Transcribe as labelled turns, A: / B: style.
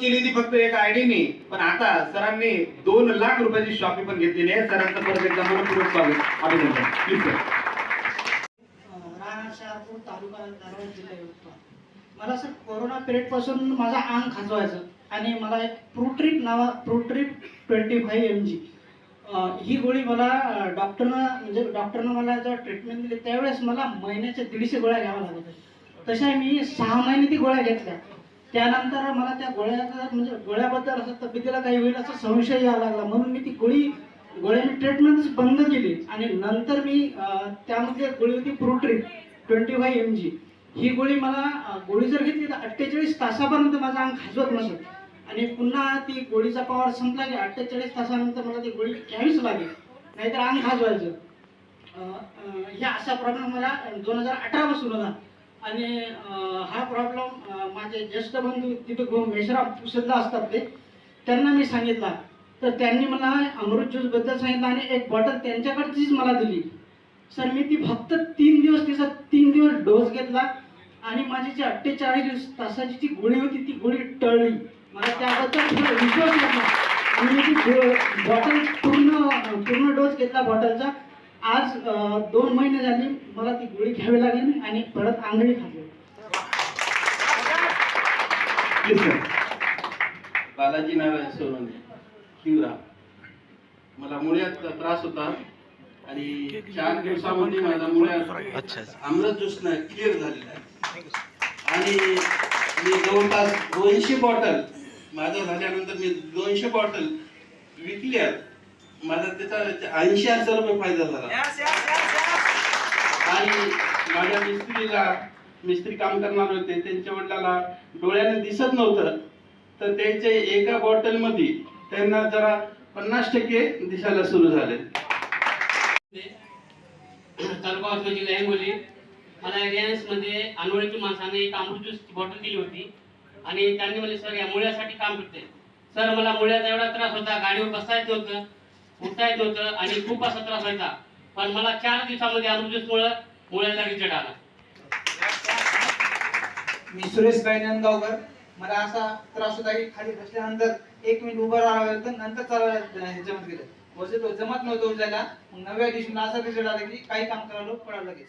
A: केली ती फक्त एक आयडीनी पण आता सरांनी दोन लाख रुपयाची शॉपी पण घेतलेली आहे. सरांचं परत एकदा मनपूर्वक स्वागत अभिनंदन. प्लीज सर
B: तालुका जिल्हा मला सर कोरोना पिरियडपासून माझा अंग खाजवायचं आणि मला एक प्रोट्रिप नावा Protrip twenty five M G ही गोळी मला डॉक्टरनं म्हणजे डॉक्टरनं मला जेव्हा ट्रीटमेंट दिली त्यावेळेस मला महिन्याच्या दीडशे गोळ्या घ्याव्या लागत तशा मी सहा महिने ती गोळ्या घेतल्या. त्यानंतर मला त्या गोळ्याचा म्हणजे गोळ्याबद्दल असं तब्येतीला काही होईल असा संशय यायला लागला. म्हणून मी ती गोळी गोळ्याची ट्रीटमेंटच बंद केली. आणि नंतर मी त्यामध्ये एक गोळी होती Protrip twenty five M G ही गोळी मला गोळी जर घेतली तर अठ्ठेचाळीस तासापर्यंत माझं अंग खाजवत नसत आणि पुन्हा ती गोळीचा पॉवर संपला की अठ्ठेचाळीस तासानंतर मला ती गोळी घ्यावीच लागेल. नाहीतर अंग खाजवायचं हे ह्या असा प्रॉब्लेम मला दोन हजार अठरापासून होता. आणि हा प्रॉब्लेम माझे ज्येष्ठ बंधू तिथे गो मेश्राम सुद्धा असतात ते त्यांना मी सांगितला. तर त्यांनी मला अमृत ज्यूसबद्दल सांगितलं आणि एक बॉटल त्यांच्याकडचीच मला दिली. सर मी ती फक्त तीन दिवस तिचा तीन दिवस डोस घेतला आणि माझी जी अठ्ठेचाळीस तासाची जी गोळी होती ती गोळी टळली. मला त्याबद्दल विश्वास आणि मी ती बॉटल पूर्ण पूर्ण डोस घेतला बॉटलचा आज दोन महिने झाले मला ती गोळी घ्यावी लागली आणि परत आंधळी खाल्ली
C: बालाजी नारायण सोनवणे शिवराम मला मुळ्यात त्रास होता आणि चार दिवसामध्ये माझा मुळ्यात आमरस ज्यूसनं क्लिअर झालेला आहे. आणि मी जवळपास दोनशे बॉटल माझं झाल्यानंतर मी दोनशे बॉटल विकल्या माझा त्याचा ऐंशी हजार रुपये फायदा झाला. आणि माझ्या मिस्त्रीला मिस्त्री काम करणार होते. त्यांच्या वडिलाला डोळ्याने दिसत नव्हतं. तर त्यांच्या एका बॉटलमध्ये त्यांना जरा पन्नास टक्के दिसायला सुरू झाले.
D: तालुका हिंगोली मला रिलायन्समध्ये अनोळखी माणसाने एक अमृत ज्यूसची बॉटल दिली होती. आणि त्यांनी मला सर या मुळ्यासाठी काम करते सर मला मुळ्याचा एवढा त्रास होता. गाडीवर बसता येत नव्हतं उठता येत नव्हतं आणि खूप असा त्रास व्हायचा. पण मला चार दिवसामध्ये अमृत मुळ्याचा रिझल्ट आला.
E: मी सुरेश गायनंदगावकर मला असा त्रास होता की खाली बसल्यानंतर एक मिनिट उभं राहावं लागतं नंतर चालवायला जमत गेलं. वरचं तो जमत नव्हतं उजायला. मग नव्या दिवशी मला असा रिझल्ट आला की काही काम करायला पडावं लागेल.